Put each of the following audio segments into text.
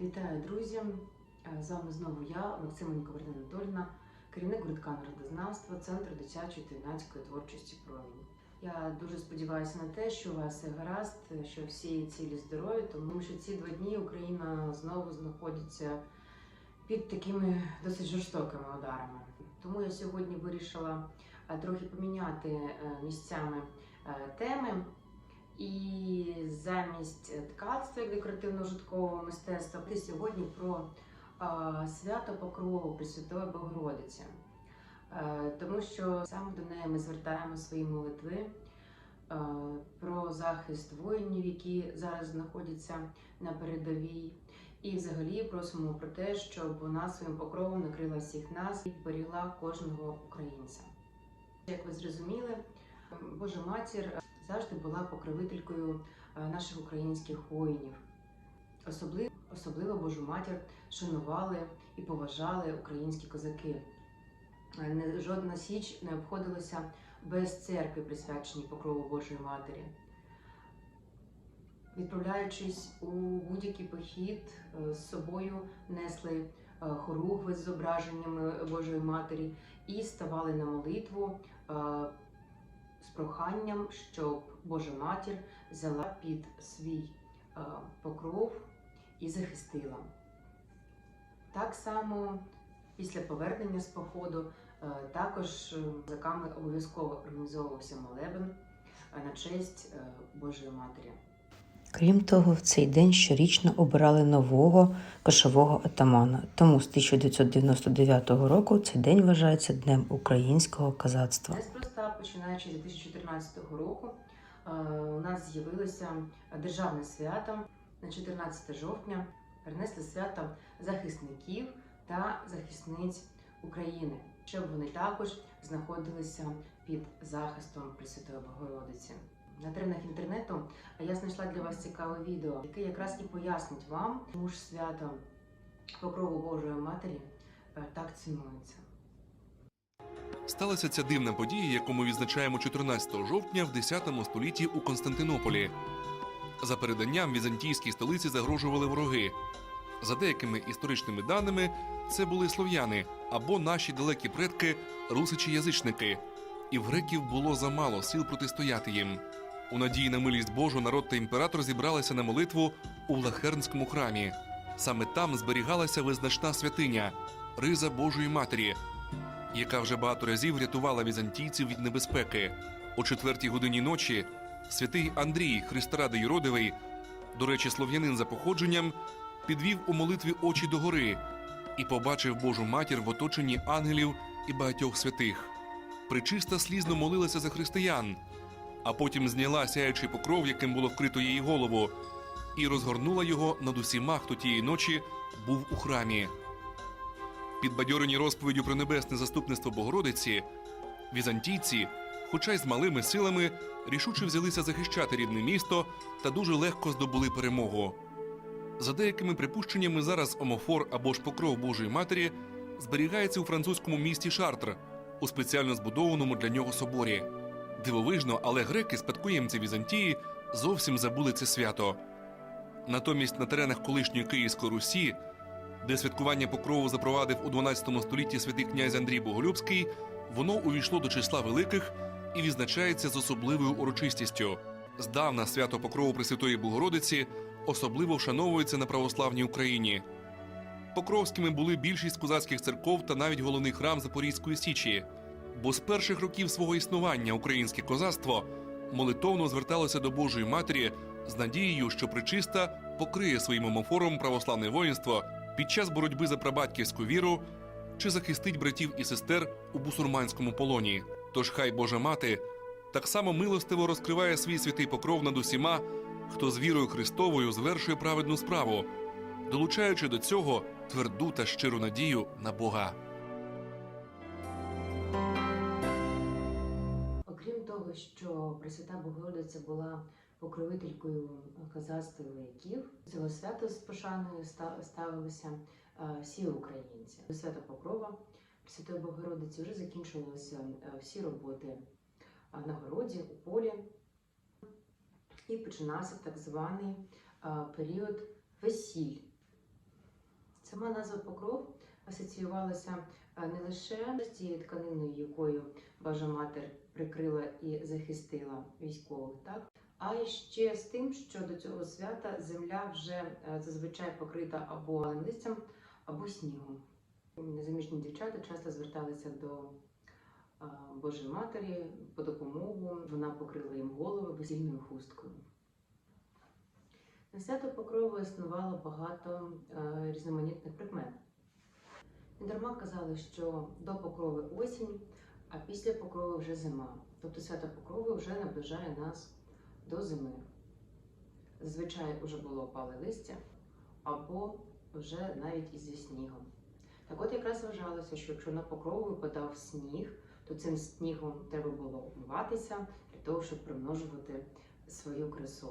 Вітаю, друзі! Е, З вами знову я, Максименко Валерина Анатольовна, керівник гуртка народознавства Центру дитячої та юнацької творчості «Промінь». Я дуже сподіваюся на те, що у вас гаразд, що всі цілі здорові, тому що ці два дні Україна знову знаходиться під такими досить жорстокими ударами. Тому я сьогодні вирішила е, трохи поміняти е, місцями теми. І замість ткацтва як декоративно-житкового мистецтва ти сьогодні про свято Покрову Пресвятої Богородиці. Е, тому що саме до неї ми звертаємо свої молитви е, про захист воїнів, які зараз знаходяться на передовій. І взагалі просимо про те, щоб вона своїм покровом накрила всіх нас і берегла кожного українця. Як ви зрозуміли, Божа матір завжди була покровителькою е, наших українських воїнів. Особливо, особливо Божу матір шанували і поважали українські козаки. Е, Жодна січ не обходилася без церкви, присвяченій покрову Божої Матері. Відправляючись у будь-який похід, е, з собою несли хоругви з зображеннями Божої Матері і ставали на молитву з проханням, щоб Божа Матір взяла під свій е, покров і захистила. Так само після повернення з походу е, також е, козаками обов'язково організовувався молебен е, на честь е, Божої Матері. Крім того, в цей день щорічно обирали нового кошового атамана. Тому з 1999 року цей день вважається Днем українського козацтва. Неспроста, починаючи з 2014 року, е, у нас з'явилося державне свято на 14 жовтня. Перенесли свято захисників та захисниць України, щоб вони також знаходилися під захистом Пресвятої Богородиці. На теренах інтернету я знайшла для вас цікаве відео, яке якраз і пояснить вам, чому ж свято Покрову Божої Матері е, так цінується. Сталася ця дивна подія, яку ми відзначаємо 14 жовтня в 10 столітті у Константинополі. За переданням візантійській столиці загрожували вороги. За деякими історичними даними, це були слов'яни або наші далекі предки русичі-язичники. І в греків було замало сил протистояти їм. У надії на милість Божу народ та імператор зібралися на молитву у Влахернському храмі. Саме там зберігалася визначна святиня Риза Божої Матері, яка вже багато разів рятувала візантійців від небезпеки. О четвертій годині ночі святий Андрій Христоради Юродивий, до речі, слов'янин за походженням, підвів у молитві очі догори і побачив Божу матір в оточенні ангелів і багатьох святих. Причиста слізно молилася за християн, а потім зняла сяючий покров, яким було вкрито її голову, і розгорнула його над усіма, хто тієї ночі був у храмі. Підбадьорені розповіддю про небесне заступництво Богородиці, візантійці, хоча й з малими силами, рішуче взялися захищати рідне місто та дуже легко здобули перемогу. За деякими припущеннями, зараз омофор або ж покров Божої Матері зберігається у французькому місті Шартр у спеціально збудованому для нього соборі. Дивовижно, але греки, спадкоємці Візантії, зовсім забули це свято. Натомість на теренах колишньої Київської Русі де святкування покрову запровадив у 12 столітті святий князь Андрій Боголюбський, воно увійшло до числа великих і відзначається з особливою урочистістю. Здавна свято покрову Пресвятої Богородиці особливо вшановується на православній Україні. Покровськими були більшість козацьких церков та навіть головний храм Запорізької Січі. Бо з перших років свого існування українське козацтво молитовно зверталося до Божої Матері з надією, що причиста покриє своїм омофором православне воїнство під час боротьби за прабатьківську віру чи захистить братів і сестер у бусурманському полоні. Тож хай Божа мати так само милостиво розкриває свій святий покров над усіма, хто з вірою Христовою звершує праведну справу, долучаючи до цього тверду та щиру надію на Бога. Того, що Пресвята Богородиця була покровителькою козацтва вояків, цього свята з пошаною ставилися е, всі українці. До свята Покрова Пресвятої Богородиці вже закінчувалися е, всі роботи е, на городі, у полі, і починався так званий період весіль. Сама назва покров асоціювалася не лише з тією тканиною, якою Божа матір прикрила і захистила військових, так а ще з тим, що до цього свята земля вже е, зазвичай покрита або листям, або снігом. Незаміжні дівчата часто зверталися до е, Божої матері по допомогу. Вона покрила їм голови весільною хусткою. На свято Покрови існувало багато е, різноманітних прикмет. Недарма казали, що до покрови осінь, а після покрови вже зима. Тобто свято Покрови вже наближає нас до зими. Зазвичай вже було опале листя або вже навіть із зі снігом. Так от якраз вважалося, що якщо на покрову випадав сніг, то цим снігом треба було вмиватися для того, щоб примножувати свою красу.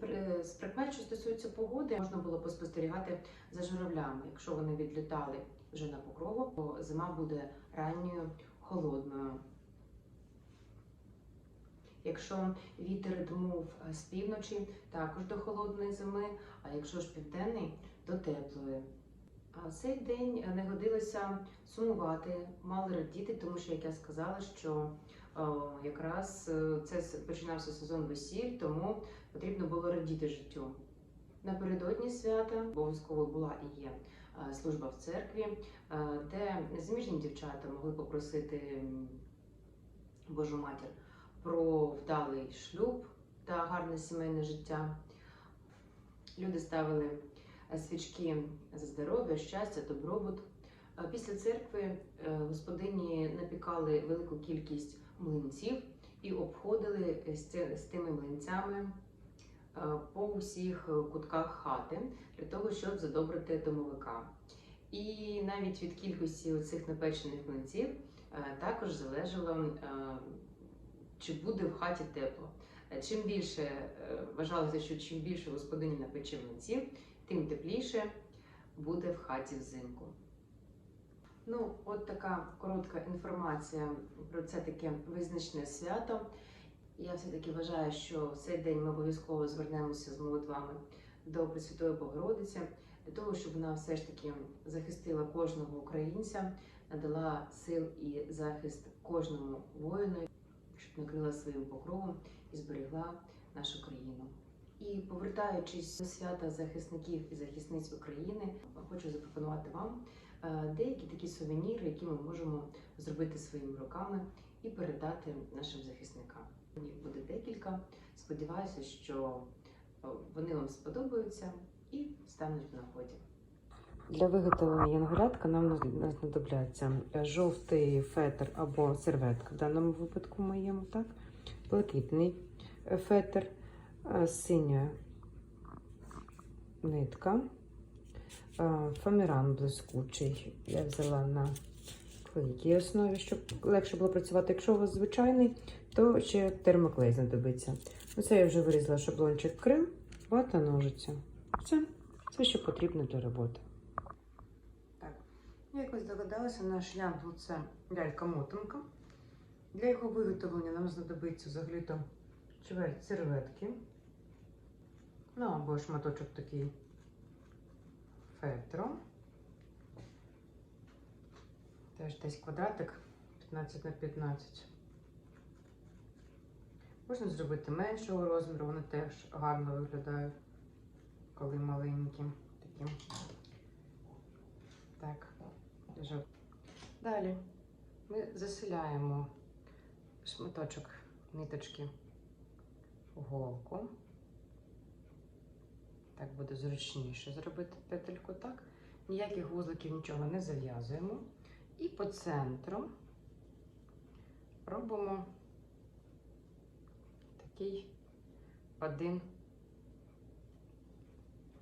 При- що стосується погоди, можна було поспостерігати за журавлями. Якщо вони відлітали вже на покрову, то зима буде ранньою, холодною. Якщо вітер дмув е, з півночі, також до холодної зими, а якщо ж південний, до теплої. А цей день не годилося сумувати, мали радіти, тому що, як я сказала, що о, якраз е, це починався сезон весіль, тому потрібно було радіти життю. Напередодні свята обов'язково була і є е, служба в церкві, е, де заміжні дівчата могли попросити Божу матір про вдалий шлюб та гарне сімейне життя. Люди ставили е, свічки за здоров'я, щастя, добробут. Після церкви господині напікали велику кількість млинців і обходили з тими млинцями по усіх е, кутках хати для того, щоб задобрити домовика. І навіть від кількості цих напечених млинців е, також залежало, е, чи буде в хаті тепло. Е, Чим більше е, вважалося, що чим більше господині напече млинців, тим тепліше буде в хаті взимку. Ну, от така коротка інформація про це таке визначне свято. Я все-таки вважаю, що в цей день ми обов'язково звернемося з молитвами до Пресвятої Богородиці, для того, щоб вона все ж таки захистила кожного українця, надала сил і захист кожному воїну, щоб накрила своїм покровом і зберегла нашу країну. І повертаючись до свята захисників і захисниць України, хочу запропонувати вам е, деякі такі сувеніри, які ми можемо зробити своїми руками і передати нашим захисникам. Їх буде декілька. Сподіваюся, що е, вони вам сподобаються і стануть в нагоді. Для виготовлення янголятка нам знадобляться жовтий фетр або серветка, в даному випадку моєму, так? Блакитний е, фетр, е, синя нитка, е, фаміран блискучий. Я взяла на клейкій основі, щоб легше було працювати. Якщо у вас звичайний, то ще термоклей знадобиться. Оце я вже вирізала шаблончик Крим, вата ножиця. Все, все, що потрібно для роботи. Ну, Як ви здогадалися, наш янгол це лялька-мотанка. Для його виготовлення нам знадобиться взагалі-то чверть серветки. Ну або шматочок такий фетру. Теж десь квадратик 15 на 15. Можна зробити меншого розміру, вони теж гарно виглядають, коли маленькі. Такі. Так, жовт. Далі ми заселяємо шматочок ниточки в голку. Так буде зручніше зробити петельку, так? Ніяких вузликів нічого не зав'язуємо. І по центру робимо такий один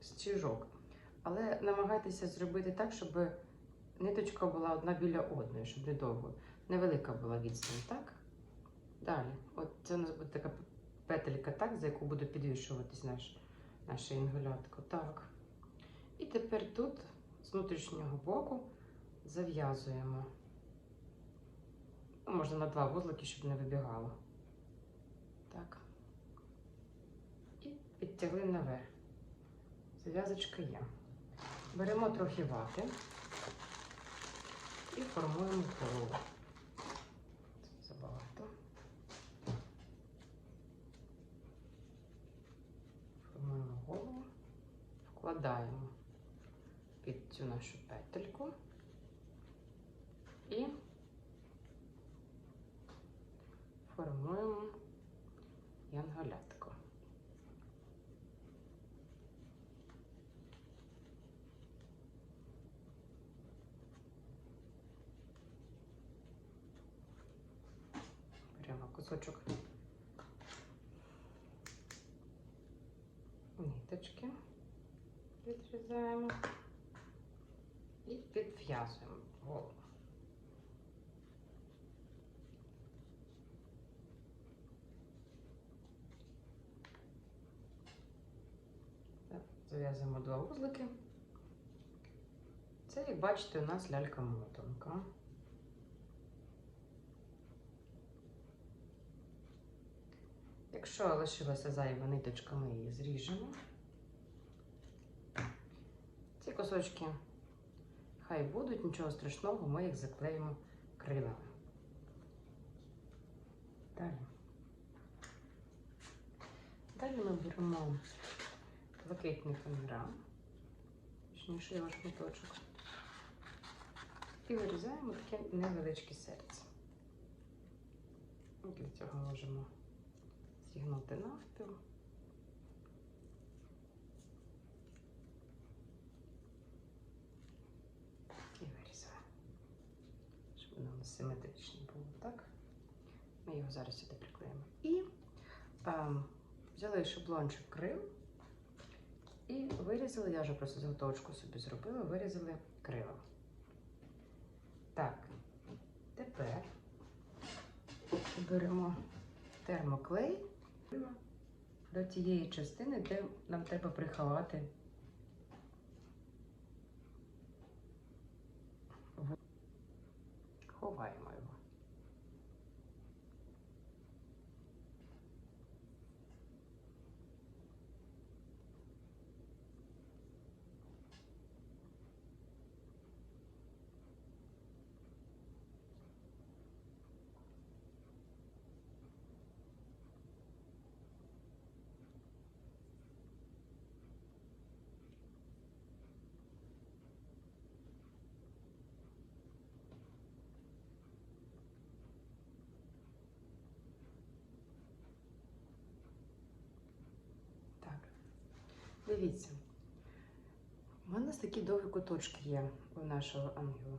стіжок. Але намагайтеся зробити так, щоб ниточка була одна біля одної, щоб не довго. Невелика була відстань, так? Далі. От це у нас буде така петелька, так, за яку буде підвішуватись наш, наше інгулятко. Так. І тепер тут з внутрішнього боку зав'язуємо. Ну, Можна на два вузлики, щоб не вибігало. Так. Підтягли наверх. Зав'язочка є. Беремо трохи вати і формуємо голову. Забагато. Формуємо голову, вкладаємо під цю нашу петельку і формуємо янголятко. Беремо кусочок ниточки, відрізаємо і підв'язуємо голову. Зав'язуємо два вузлики. Це, як бачите, у нас лялька Якщо лишилася зайва ниточка, ми її зріжемо. Ці кусочки хай будуть, нічого страшного, ми їх заклеїмо крилами. Далі. Далі ми беремо блакитний фонграм, точніше його шматочок, і вирізаємо таке невеличке серце. І Для цього можемо зігнути навпіл. І вирізаємо. Щоб воно у нас симетрично було, так? Ми його зараз сюди приклеїмо. І ем, взяли шаблончик крил і вирізали, я вже просто заготовочку собі зробила, вирізали крила. Так, тепер беремо термоклей до тієї частини, де нам треба приховати. Ховаємо його. Так, дивіться. У мене такі довгі куточки є у нашого ангела.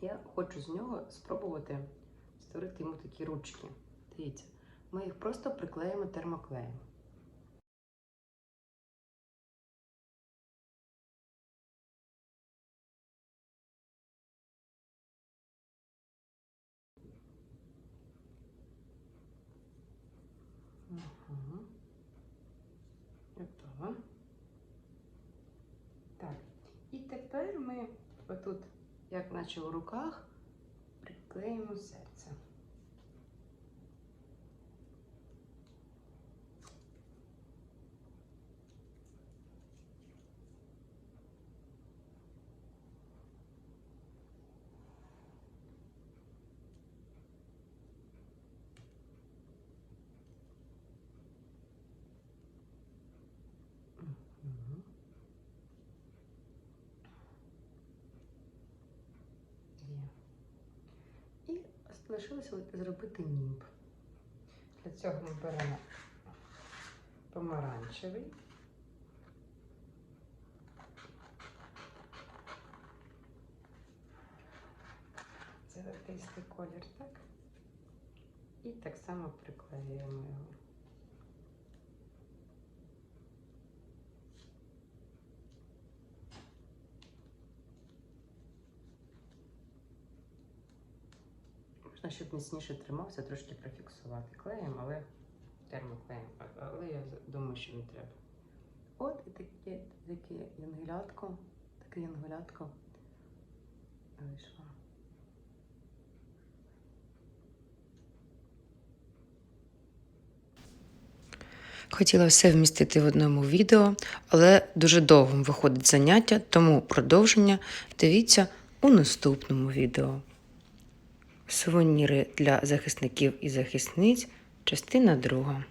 Я хочу з нього спробувати створити йому такі ручки. Дивіться, ми їх просто приклеїмо термоклеєм. Угу. Готово. Так. І тепер ми отут, як наче у руках, приклеїмо серце. Мгм. Є. І залишилося зробити німб. Для цього ми беремо помаранчевий. Золотистий колір, так? І так само приклеюємо його. Можна, щоб міцніше тримався, трошки профіксувати клеєм, але термоклеєм. Але я думаю, що не треба. От і таке, таке янгелятко, таке янгелятко вийшло. Хотіла все вмістити в одному відео, але дуже довгим виходить заняття, тому продовження дивіться у наступному відео. Сувеніри для захисників і захисниць, частина друга.